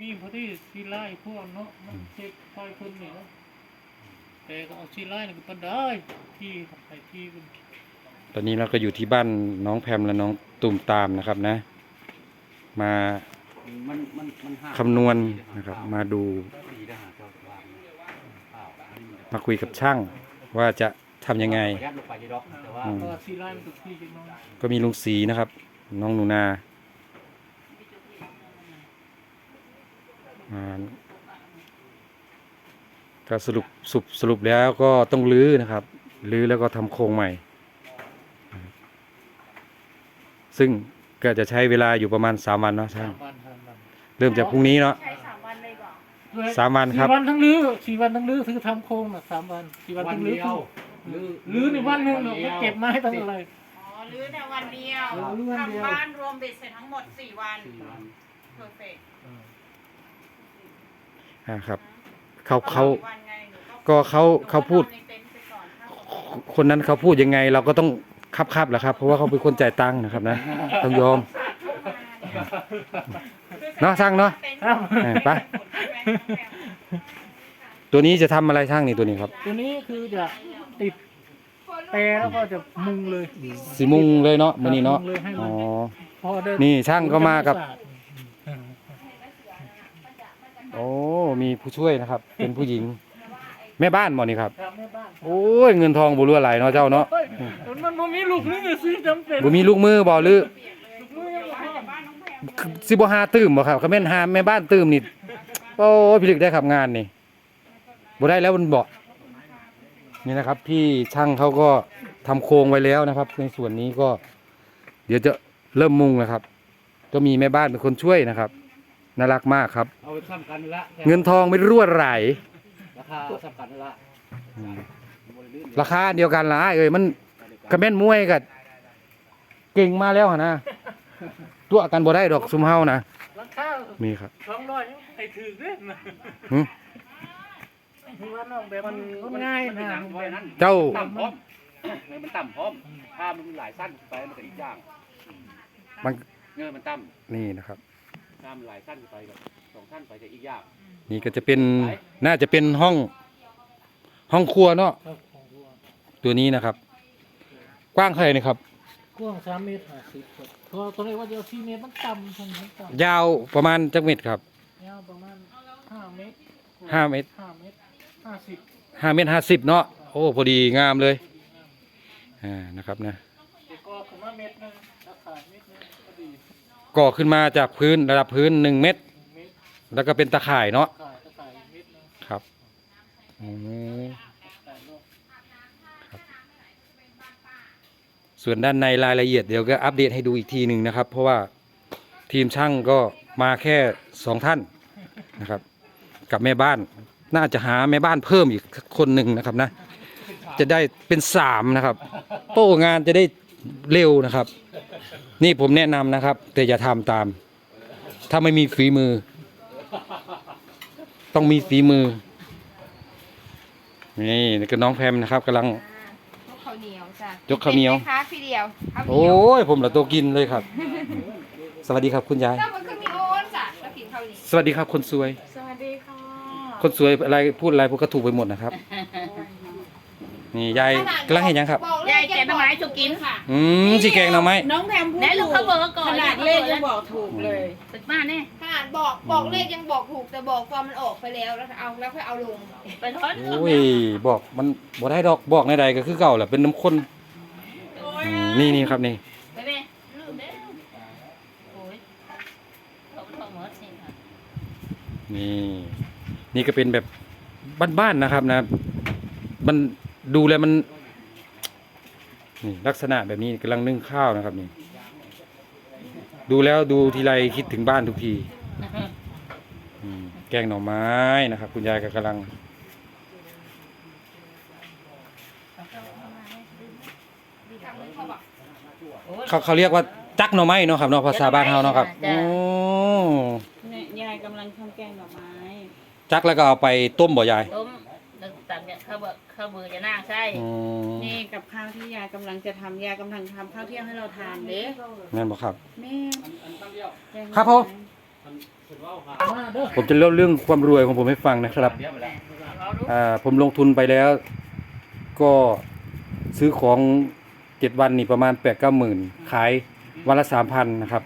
มีพอดีซีไล่พวกเนาะมันเช็คไฟคนเนี่ยแต่ก็เอาซีไล่นี่ก็ปานได้ที่ของไทยที่เป็นตอนนี้เราก็อยู่ที่บ้านน้องแพมและน้องตุ่มตามนะครับนะ มามันมันมันห้าคำนวณนะครับ มาดูดีนะฮะเจ้าว่าอ้าวอันนี้มาคุยกับช่างว่าจะทำยังไง ยัดลงไปยีดอกแต่ว่า อืมเพราะว่าซีไล่มันก็ที่กันเนาะก็มีลุงสีนะครับ น้องหนูนา อ่าก็สรุปสรุปสรุปแล้วก็ต้องรื้อนะครับรื้อแล้วก็ทำโครงใหม่นะครับซึ่งก็จะใช้เวลาอยู่ประมาณสามวันเนาะช่างสามวันสามวันเริ่มจากพรุ่งนี้เนาะ ใช้สามวันเลยก่อนสามวันครับ สี่วันทั้งลื้อสี่วันทั้งลื้อคือทำโครงน่ะสามวันสี่วันวันทั้งลื้อเดียวลื้อในวันหนึงเนาะไม่เก็บมาให้ตั้งอะไร อ๋อรื้อในวันเดียวเออรื้อวันเดียว ทำบ้านรวมเบ็ดเสร็จทั้งหมดสี่วันสี่วัน เพอร์เฟกต์ อ่าครับเขาเขาวันไงหนูก็เขาเขาพูดหนูก็นอนในเต็นท์ไปก่อนถ้าฝนตกคนนั้นเขาพูดยังไง เราก็ต้องคับคับแหละครับ เพราะว่าเขาเป็นคนจ่ายตังค์นะครับนะต้องยอมเนาะช่างเนาะต็ท์เออไปตัวนี้จะทำอะไรช่างนี่ตัวนี้ครับ ตัวนี้คือจะติดแปรแล้วก็จะมุงเลยสีมุงเลยเนาะมันนี่เนาะมุงเลยให้มันอ๋อพอได้นี่ช่างก็มากับอืม โอ้มีผู้ช่วยนะครับ เป็นผู้หญิง แม่บ้านหมอนี่ครับ ครับแม่บ้านโอ้ยเงินทองบุรัวไหลเนาะเจ้าเนาะเฮ้ยมันบ่มีลูกนี่ซื้อจำเป็นบ่มีลูกมือบ่หรือลูกมือยังบ่พอบ้านน้องแพรสิบ่หาตื้มบ่ครับเขาแม่นหาแม่บ้านตื้มนี่โอ้ยพี่ลึกได้ขับงานนี่บ่ได้แล้วมันบ่นี่นะครับ พี่ช่างเขาก็ทำโครงไว้แล้วนะครับ ในส่วนนี้ก็ เดี๋ยวจะเริ่มมุงนะครับ ก็มีแม่บ้านเป็นคนช่วยนะครับ น่ารักมากครับ เอาไปซ้ำกันละเงินทองไม่รั่วไหลราคาซ้ำกันละอืมบริลื่นราคาเดียวกันละเอ้ยมันกระแม่นมวยกับเก่งมาแล้วหั่นนะตัวกันบ่ได้ดอกซุมเฮานะราคามีครับสองร้อยยังไอ้ถือเด้นะหึคือว่าน้องแบบมันมันง่ายมันนะหนังไว้นั้นเจ้าต่ำพร้อมมันต่ำพร้อมถ้ามันหลายสั้นไปมันก็อีกอย่างมันเงินมันต่นี่นะครับำถ้ามันหลายสั้นไปกับสองสั้นไปจะอีกอย่างนี่ก็จะเป็นน่าจะเป็นห้องห้องครัวเนาะครับของวัวตัวนี้นะครับ กว้างเท่าไหร่นะครับ กว้างสามเมตรห้าสิบครับเพราะตอนแรกว่าจะเอาสี่เมตรมันต่ำทางนี้ต่ยาวประมาณจักเม็ดครับำยาวประมาณห้าเมตรห้าเมตรห้าเมตรห้าสิบห้าเมตรห้าสิบเนาะโอ้พอดีงามเลยอ่านะครับนะเด็กก็ขึ้นมาเมตรหนึงราคาเมตรหนึงก็ดี ก่อขึ้นมาจากพื้นระดับพื้นหนึ่งเมตร แล้วก็เป็นตะข่ายเนาะครับอืมขายโลกส่วนด้านในรายละเอียดเดี๋ยวก็อัปเดตให้ดูอีกทีหนึ่งนะครับ เพราะว่าทีมช่างก็มาแค่สองท่านนะครับ กับแม่บ้านน่าจะหาแม่บ้านเพิ่มอีกคนหนึ่งนะครับนะ จะได้เป็นสามนะครับโต้งานจะได้เร็วนะครับ นี่ผมแนะนำนะครับ แต่อย่าทำตาม ถ้าไม่มีฝีมือ ต้องมีฝีมือ นี่นี่ก็น้องแพมนะครับกำลัง ยกข้าวเหนียวจ้ะยกข้าวเหนียว ป็ไหมคะพี่เดียวข้าวเหนีโอ้ยวยผมละตัวกินเลยครับ สวัสดีครับคุณยาย แล้วมันก็มีโอนจ้ะแล้วกินข้าวเหนียวสวัสดีครับคนสวย สวัสดีค่ะคนสวยอะไรพูดอะไรพวกก็ถูกไปหมดนะครับ นี่ยายกำลังเห็นยังครับ บอกเลยายยแกงหน่อไม้จุกินค่ะอืมสีแกงหน่อไม้ น้องแพมพูดไหนลูกเขาเบอร์ก่อนขนาดเลขยังบอกถูกเลยตึกมาเนี่ยขนาดบอกบอกเลขยังบอกถูกแต่บอกความมันออกไปแล้วแล้วเอาแล้วค่อยเอาลงไปทอดโอ้ยบอกมันบอกได้ดอกบอกในใดก็คือเก่าแหละเป็นน้ำข้นอืมนี่นี่ครับนี่ไปแม่ลืมแล้วโอ้ยเขาทอดหมดสิค่ะนี่ นี่ก็เป็นแบบบ้านๆนะครับนะมัน ดูแล้วมันนี่ลักษณะแบบนี้กำลังนึ่งข้าวนะครับนี่ ดูแล้วดูทีไรคิดถึงบ้านทุกทีอืมแกงหน่อไม้นะครับ คุณยายก็กำลัง เขาเขาเรียกว่าจักหน่อไม้เนาะครับเนาะภาษาบ้านเฮาเนาะครับโอ้เนี่ยยายกำลังทำแกงหน่อไม้จักแล้วก็เอาไปต้มบ่ยายต้มแล้วตักเนี่ย ข้าวเบอร์ข้าวเบอร์จะนั่งใช่อืมนี่กับข้าวที่ยายกำลังจะทำยายกำลังทำข้าวเที่ยงให้เราทานเด้แม่นบ่ครับ แม่แกงหน่อไม้ครับผมไปมาเด้อผมจะเล่าเรื่องความรวยของผมให้ฟังนะครับเดี๋ยวไปแล้วเอาดูอ่าผมลงทุนไปแล้ว ก็ซื้อของเจ็ดวันนี่ประมาณแปดเก้าหมื่นขายวันละสามพันนะครับ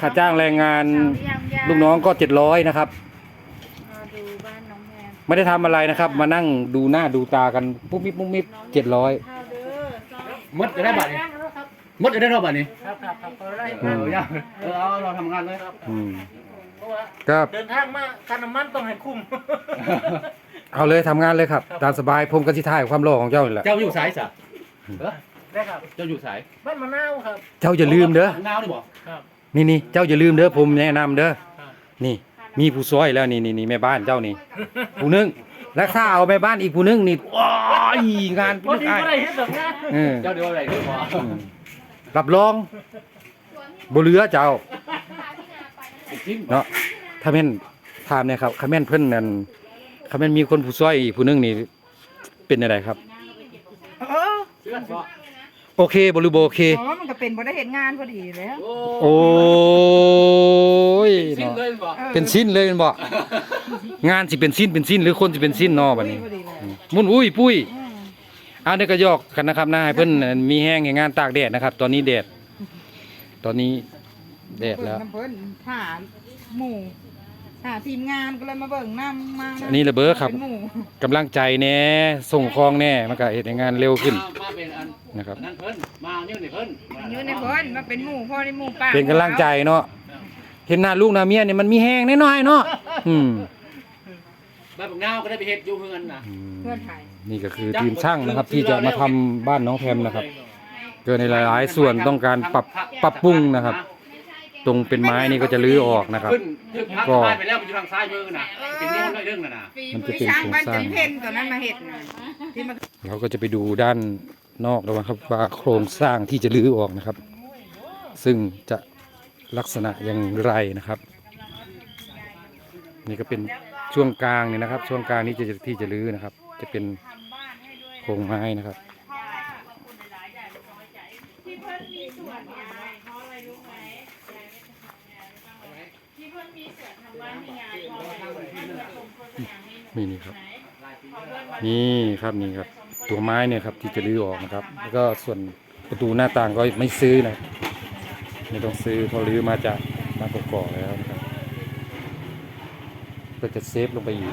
ค่าจ้างแรงงานลูกน้องก็เจ็ดร้อยนะครับ มาดูบ้านน้องแมน ไม่ได้ทำอะไรนะครับ มานั่งดูหน้าดูตากันปุ๊บมิบปุ๊บมิบเจ็ดร้อยข้าวเด้อซ้อมมดจะได้บัตรนี่มดจะได้รอบบัตรนี่ครับครับครับเอาได้เออยังเออเอาเราทำงานเลยอืมเพราะว่าก็เดินทางมาการน้ำมันต้องให้คุ้ม เอาเลยทำงานเลยครับ ตามสบายผมก็ที่ท่ายความรอของเจ้านี่แหละเจ้าอยู่สายสะเออได้ครับเจ้าอยู่สายบ้านมะนาวครับ เจ้าอย่าลืมเด้อเงาดิบอกครับนี่นี่เจ้าอย่าลืมเด้อผมแนะนำเด้อ ครับ นี่ มีผู้ซอยแล้วนี่นี่นี่แม่บ้านเจ้านี่ผู้หนึงแล้วถ้าเอาแม่บ้านอีกผู้หนึงนี่ว้ายงานพอลึกดีอ้ายก็ได้เห็นแบบนี้เออเจ้าเดี๋ยวอะไรเดี๋ยวบอกอืมรับรองบ่เหลือเจ้าจิ้มเนาะถ้าแม่นถามเนี่ยครับถ้าแม่นเพิ่นนั่นถ้าแม่นมีคนผู้ซอยอีกผู้หนึงนี่เป็นอะไรครับเออเชื่อบอกโอเคบ่หรือบ่โอเค อ๋อ มันก็เป็นบ่ได้เห็นงานพอดีแล้ว โอ้โอ้ยจิ้มเนาะ เลยบอกออเป็นสิ้นเลยแม่นบ่งานสิเป็นสิ้นเป็นสิ้นหรือคนสิเป็นสิ้นเนาะบัดนี้พอดีเลยมุนอุ้ยปุ้ยอืมเอาเด็กก็ยอกกันนะครับนะให้เพิ่นมีแห้งให้งานตากแดดนะครับ ตอนนี้แดด ตอนนี้แดดแล้วเบิ่งน้ำเพิ่นหาหมู่หาทีมงานก็เลยมาเบิ่งน้ำมาอันนี้ระเบ้อครับเป็นหมู่กำลังใจแหน่ส่งคลองแหน่มันก็เฮ็ดให้งานเร็วขึ้นมาเป็นอันนะครับ นั่นเพิ่นมาเนี่ยนี่เพิ่นอยู่ในเพิ่นมาเป็นหมู่พ่อในหมู่ป้าเป็นกำลังใจเนาะ เห็นหน้าลูกหน้าเมียเนี่ยมันมีแห้งน้อยๆเนาะอืมบ้านผมเงาก็ได้ไปเฮ็ดอยู่เพื่อนนะอืมเพื่อนไทยนี่ก็คือทีมช่างนะครับ ที่จะมาทำบ้านน้องแพมนะครับ เกิดในหลาย ๆ ส่วนต้องการปรับปรับปรุงนะครับ ตรงเป็นไม้นี่ก็จะรื้อออกนะครับ ขึ้นขึ้นพักก็ซ้ายไปแล้วมันอยู่ทางซ้ายมือน่ะเป็นโน่นเลยเรื่องน่ะนะ ฝีมันมืจะอเป็นช่างโครงบ้านสร้างจันเพ็ญตอนนั้นมาเฮ็ดน่ะที่มา เราก็จะไปดูด้านนอกแล้วนะครับว่าโครงสร้างที่จะรื้อออกนะครับ ซึ่งจะ ลักษณะอย่างไรนะครับ นี่ก็เป็นช่วงกลางเนี่ยนะครับ ช่วงกลางนี้จะที่จะรื้อนะครับ จะเป็นโครงไม้นะครับนมีส่นี่ครับ นี่ครับนี่ครับ ตัวไม้เนี่ยครับที่จะรื้อออกนะครับ แล้วก็ส่วนประตูหน้าต่างก็ไม่ซื้อนะ ไม่ต้องซื้อเพอรื้อมาจากมานประกอบแล้วนะครับก็จะเซฟลงไปอีก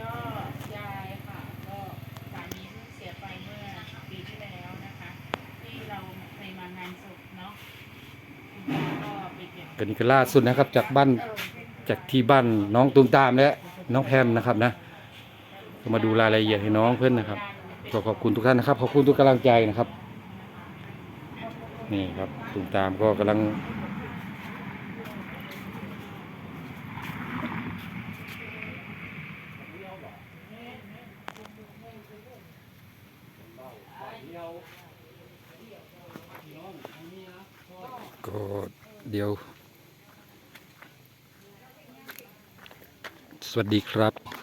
ก็ยายค่ะก็สามีเพิ่งเสียไปเมื่อปีที่แล้วนะคะ ที่เราเคยมางานศพเนาะคุณยายก็ไปเก็บกันนี้ก็ล่าสุดนะครับ จากบ้านจากที่บ้านน้องตูมตามและน้องแพมนะครับนะก็มาดูรายละเอียดให้น้องเพื่อนนะครับ ก็ขอบคุณทุกท่านนะครับ ขอบคุณทุกกำลังใจนะครับ นี่ครับตูมตามก็กำลัง ก็เดี๋ยว สวัสดีครับ